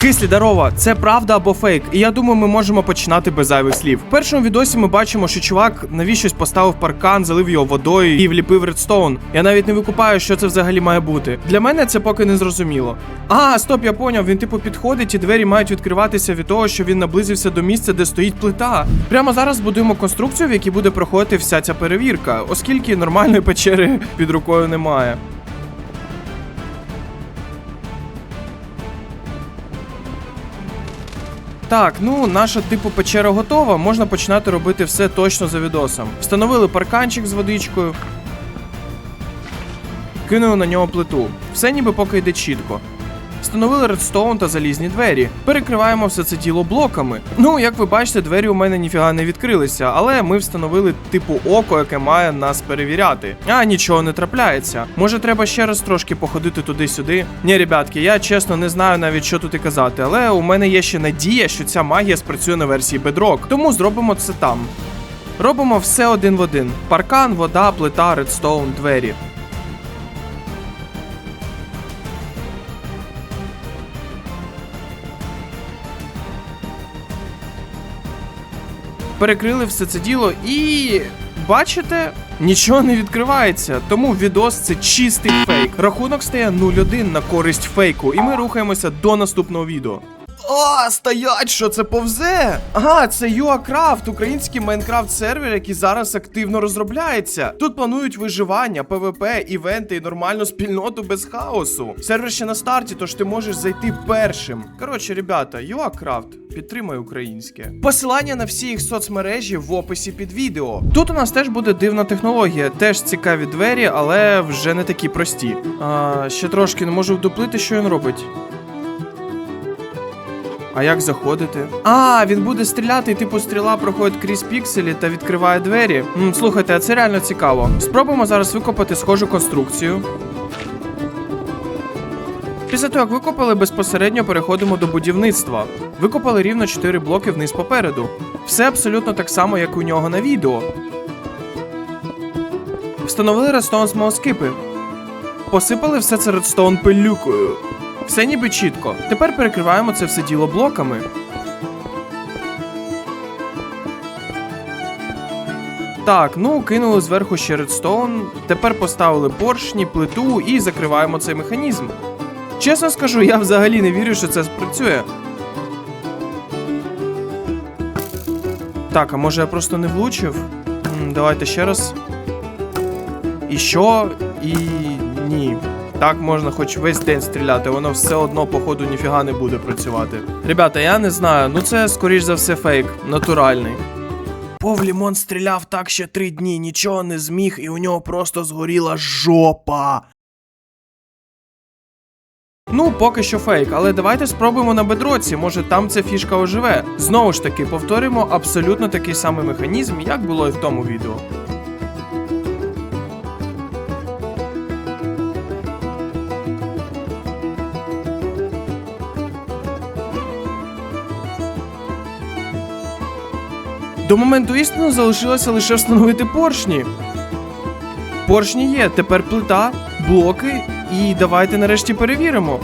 Кислі дарова, це правда або фейк, і я думаю, ми можемо починати без зайвих слів. В першому відосі ми бачимо, що чувак навіщось поставив паркан, залив його водою і вліпив редстоун. Я навіть не викупаю, що це взагалі має бути. Для мене це поки не зрозуміло. А, стоп, я поняв. Він типу підходить, і двері мають відкриватися від того, що він наблизився до місця, де стоїть плита. Прямо зараз будуємо конструкцію, в якій буде проходити вся ця перевірка, оскільки нормальної печери під рукою немає. Так, ну наша типу печера готова, можна починати робити все точно за відосом. Встановили парканчик з водичкою. Кинули на нього плиту. Все ніби поки йде чітко. Встановили редстоун та залізні двері. Перекриваємо все це діло блоками. Ну, як ви бачите, двері у мене ніфіга не відкрилися, але ми встановили типу око, яке має нас перевіряти. А нічого не трапляється. Може, треба ще раз трошки походити туди-сюди. Ні, ребятки, я чесно не знаю навіть що тут і казати, але у мене є ще надія, що ця магія спрацює на версії Bedrock, тому зробимо це там. Робимо все один в один: паркан, вода, плита, редстоун, двері. Перекрили все це діло і. Бачите, нічого не відкривається, тому відос це чистий фейк. Рахунок стає 0-1 на користь фейку, і ми рухаємося до наступного відео. О, стоять, що це повзе? Ага, це UACraft, український Майнкрафт сервер, який зараз активно розробляється. Тут планують виживання, ПВП, івенти і нормальну спільноту без хаосу. Сервер ще на старті, тож ти можеш зайти першим. Коротше, ребята, UACraft, підтримай українське. Посилання на всі їх соцмережі в описі під відео. Тут у нас теж буде дивна технологія, теж цікаві двері, але вже не такі прості. А, ще трошки не можу вдуплити, що він робить. А як заходити? А, він буде стріляти, і типу стріла проходить крізь пікселі та відкриває двері. М, слухайте, а це реально цікаво. Спробуємо зараз викопати схожу конструкцію. Після того, як викопали, безпосередньо переходимо до будівництва. Викопали рівно 4 блоки вниз попереду. Все абсолютно так само, як у нього на відео. Встановили редстоун смолоскипи. Посипали все це редстоун пилюкою. Все ніби чітко. Тепер перекриваємо це все діло блоками. Так, ну кинули зверху ще редстоун. Тепер поставили поршні, плиту і закриваємо цей механізм. Чесно скажу, я взагалі не вірю, що це спрацює. Так, а може я просто не влучив? Давайте ще раз. І що? І ні. Так можна хоч весь день стріляти, воно все одно, походу, ніфіга не буде працювати. Ребята, я не знаю, ну це скоріш за все фейк, натуральний. Повлімон стріляв так ще три дні, нічого не зміг, і у нього просто згоріла жопа. Ну, поки що фейк, але давайте спробуємо на бедроці, може там ця фішка оживе. Знову ж таки, повторюємо абсолютно такий самий механізм, як було і в тому відео. До моменту істину залишилося лише встановити поршні. Поршні є, тепер плита, блоки, і давайте нарешті перевіримо.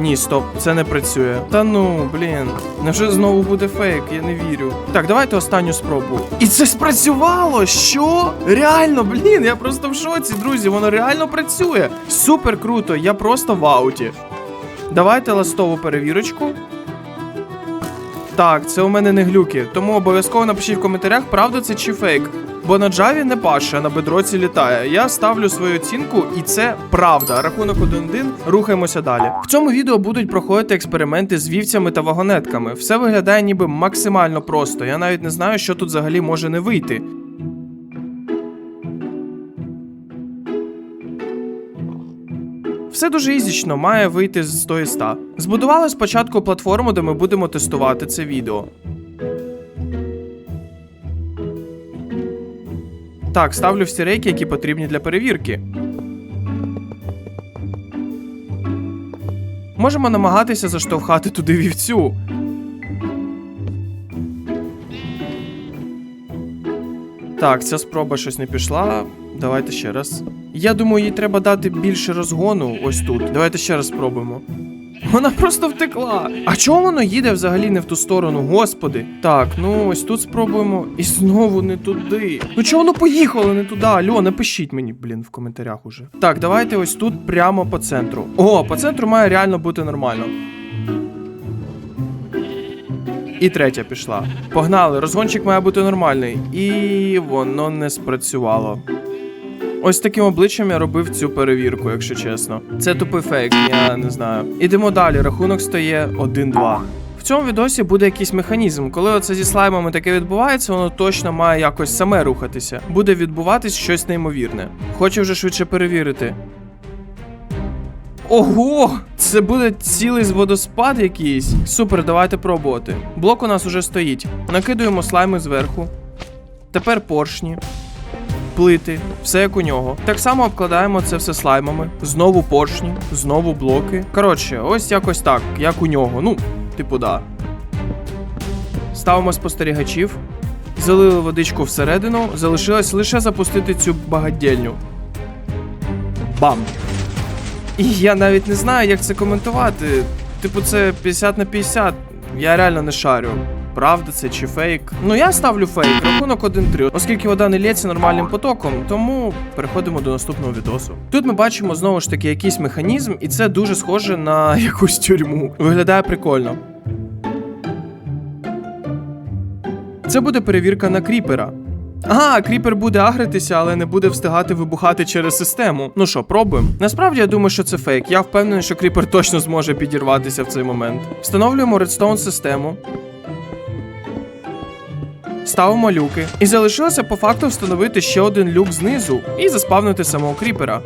Ні, стоп, це не працює. Та ну, блін, невже знову буде фейк, я не вірю. Так, давайте останню спробу. І це спрацювало! Що? Реально, блін, я просто в шоці, друзі, воно реально працює. Супер круто, я просто в ауті. Давайте ластову перевірочку. Так, це у мене не глюки, тому обов'язково напишіть в коментарях, правда це чи фейк. Бо на джаві не паше, а на бедроці літає. Я ставлю свою оцінку, і це правда. Рахунок 1-1, рухаємося далі. В цьому відео будуть проходити експерименти з вівцями та вагонетками. Все виглядає ніби максимально просто. Я навіть не знаю, що тут взагалі може не вийти. Все дуже ізічно, має вийти з 100 із 100. Збудували спочатку платформу, де ми будемо тестувати це відео. Так, ставлю всі рейки, які потрібні для перевірки. Можемо намагатися заштовхати туди вівцю. Так, ця спроба щось не пішла. Давайте ще раз. Я думаю, їй треба дати більше розгону ось тут. Давайте ще раз спробуємо. Вона просто втекла. А чого воно їде взагалі не в ту сторону, господи? Так, ну ось тут спробуємо. І знову не туди. Ну чого воно поїхало не туди? Альо, напишіть мені, блін, в коментарях уже. Так, давайте ось тут прямо по центру. О, по центру має реально бути нормально. І третя пішла. Погнали, розгончик має бути нормальний. І воно не спрацювало. Ось таким обличчям я робив цю перевірку, якщо чесно. Це тупий фейк, я не знаю. Ідемо далі, рахунок стає 1-2. В цьому відосі буде якийсь механізм. Коли оце зі слаймами таке відбувається, воно точно має якось саме рухатися. Буде відбуватись щось неймовірне. Хочу вже швидше перевірити. Ого! Це буде цілий водоспад якийсь. Супер, давайте пробувати. Блок у нас уже стоїть. Накидуємо слайми зверху. Тепер поршні. Плити, все як у нього. Так само обкладаємо це все слаймами. Знову поршні, знову блоки. Коротше, ось якось так, як у нього. Ну, типу, да. Ставимо спостерігачів. Залили водичку всередину. Залишилось лише запустити цю багатдільню. Бам! І я навіть не знаю, як це коментувати. Типу, це 50 на 50. Я реально не шарю. Правда це чи фейк? Ну я ставлю фейк, рахунок 1-3, оскільки вода не лється нормальним потоком, тому переходимо до наступного відосу. Тут ми бачимо знову ж таки якийсь механізм, і це дуже схоже на якусь тюрму. Виглядає прикольно. Це буде перевірка на кріпера. Ага, кріпер буде агритися, але не буде встигати вибухати через систему. Ну що, пробуємо? Насправді я думаю, що це фейк. Я впевнений, що кріпер точно зможе підірватися в цей момент. Встановлюємо редстоун систему. Ставимо люки. І залишилося по факту встановити ще один люк знизу і заспавнити самого кріпера.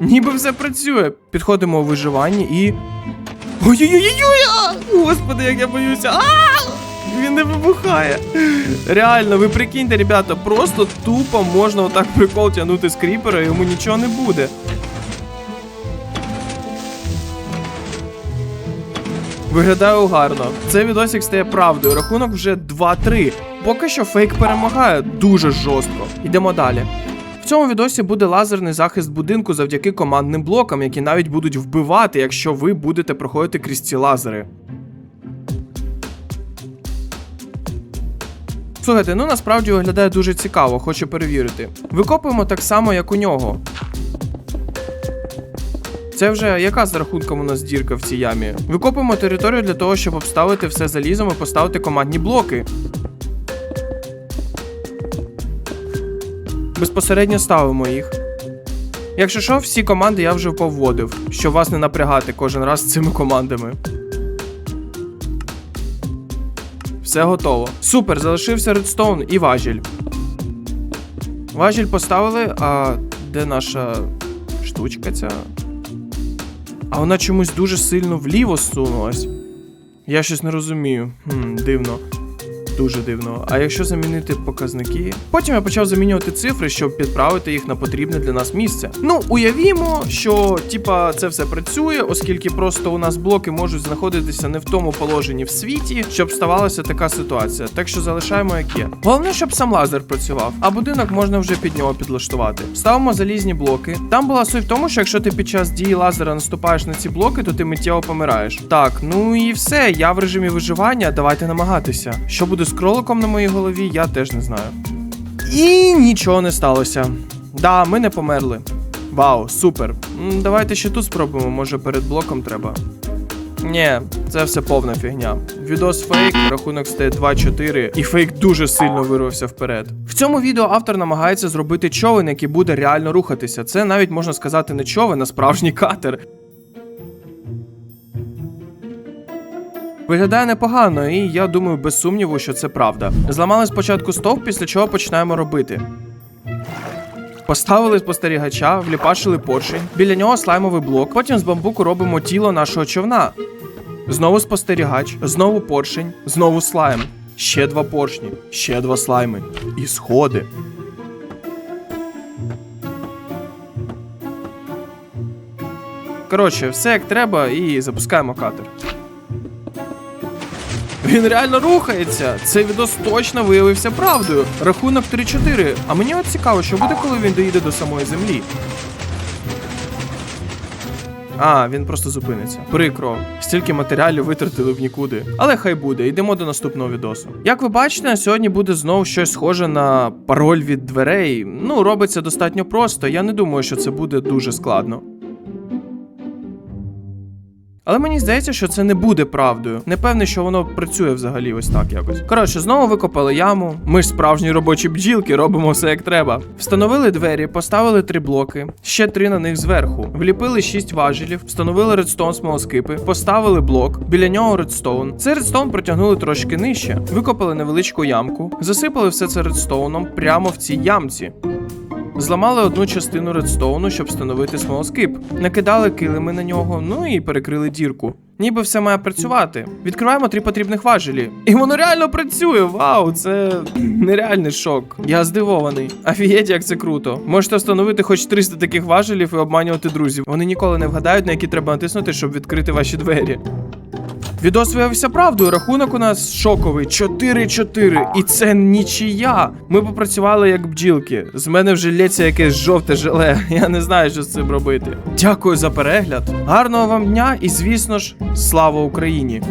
Ніби все працює. Підходимо у виживанні і. Ой-ой-ой-ой! Господи, як я боюся! Він не вибухає. Реально, ви прикиньте, ребята, просто тупо можна отак прикол тягнути з кріпера, йому нічого не буде. Виглядає гарно. Цей відосик стає правдою. Рахунок вже 2-3. Поки що фейк перемагає дуже жорстко. Йдемо далі. В цьому відосі буде лазерний захист будинку завдяки командним блокам, які навіть будуть вбивати, якщо ви будете проходити крізь ці лазери. Слухайте, ну насправді виглядає дуже цікаво, хочу перевірити. Викопуємо так само, як у нього. Це вже яка з рахунком у нас дірка в цій ямі? Викопуємо територію для того, щоб обставити все залізом і поставити командні блоки. Безпосередньо ставимо їх. Якщо що, всі команди я вже повводив, щоб вас не напрягати кожен раз цими командами. Все готово. Супер, залишився редстоун і важіль. Важіль поставили, а де наша штучка ця? А вона чомусь дуже сильно вліво сунулась. Я щось не розумію. Хм, дивно. Дуже дивно. А якщо замінити показники? Потім я почав замінювати цифри, щоб підправити їх на потрібне для нас місце. Ну, уявімо, що типа це все працює, оскільки просто у нас блоки можуть знаходитися не в тому положенні в світі, щоб ставалася така ситуація. Так що залишаємо як є. Головне, щоб сам лазер працював, а будинок можна вже під нього підлаштувати. Ставимо залізні блоки. Там була суть в тому, що якщо ти під час дії лазера наступаєш на ці блоки, то ти миттєво помираєш. Так, ну і все. Я в режимі виживання. Давайте намагатися. Що буде з кроликом на моїй голові, я теж не знаю. І нічого не сталося. Да, ми не померли. Вау, супер. Давайте ще тут спробуємо, може перед блоком треба. Ні, це все повна фігня. Відос фейк, рахунок стає 2-4, і фейк дуже сильно вирвався вперед. В цьому відео автор намагається зробити човен, який буде реально рухатися. Це навіть можна сказати не човен, а справжній катер. Виглядає непогано, і я думаю, без сумніву, що це правда. Зламали спочатку стовп, після чого починаємо робити. Поставили спостерігача, вліпашили поршень, біля нього слаймовий блок, потім з бамбуку робимо тіло нашого човна. Знову спостерігач, знову поршень, знову слайм. Ще два поршні, ще два слайми. І сходи. Коротше, все як треба, і запускаємо катер. Він реально рухається. Цей відос точно виявився правдою. Рахунок 3-4. А мені от цікаво, що буде, коли він доїде до самої землі. А, він просто зупиниться. Прикро. Стільки матеріалів витратили в нікуди. Але хай буде, йдемо до наступного відосу. Як ви бачите, сьогодні буде знову щось схоже на пароль від дверей. Ну, робиться достатньо просто. Я не думаю, що це буде дуже складно. Але мені здається, що це не буде правдою. Не певний, що воно працює взагалі ось так якось. Коротше, знову викопали яму. Ми ж справжні робочі бджілки, робимо все як треба. Встановили двері, поставили три блоки, ще три на них зверху. Вліпили шість важелів, встановили редстоун смолоскипи, поставили блок, біля нього редстоун. Цей редстоун протягнули трошки нижче, викопали невеличку ямку, засипали все це редстоуном прямо в цій ямці. Зламали одну частину редстоуну, щоб встановити смолоскип. Накидали килими на нього, ну і перекрили дірку. Ніби все має працювати. Відкриваємо три потрібних важелі. І воно реально працює! Вау, це нереальний шок. Я здивований. Офігеть, як це круто. Можете встановити хоч 300 таких важелів і обманювати друзів. Вони ніколи не вгадають, на які треба натиснути, щоб відкрити ваші двері. Відос виявився правдою. Рахунок у нас шоковий 4-4. І це нічия. Ми попрацювали як бджілки. З мене вже лється якесь жовте желе. Я не знаю, що з цим робити. Дякую за перегляд. Гарного вам дня і, звісно ж, слава Україні!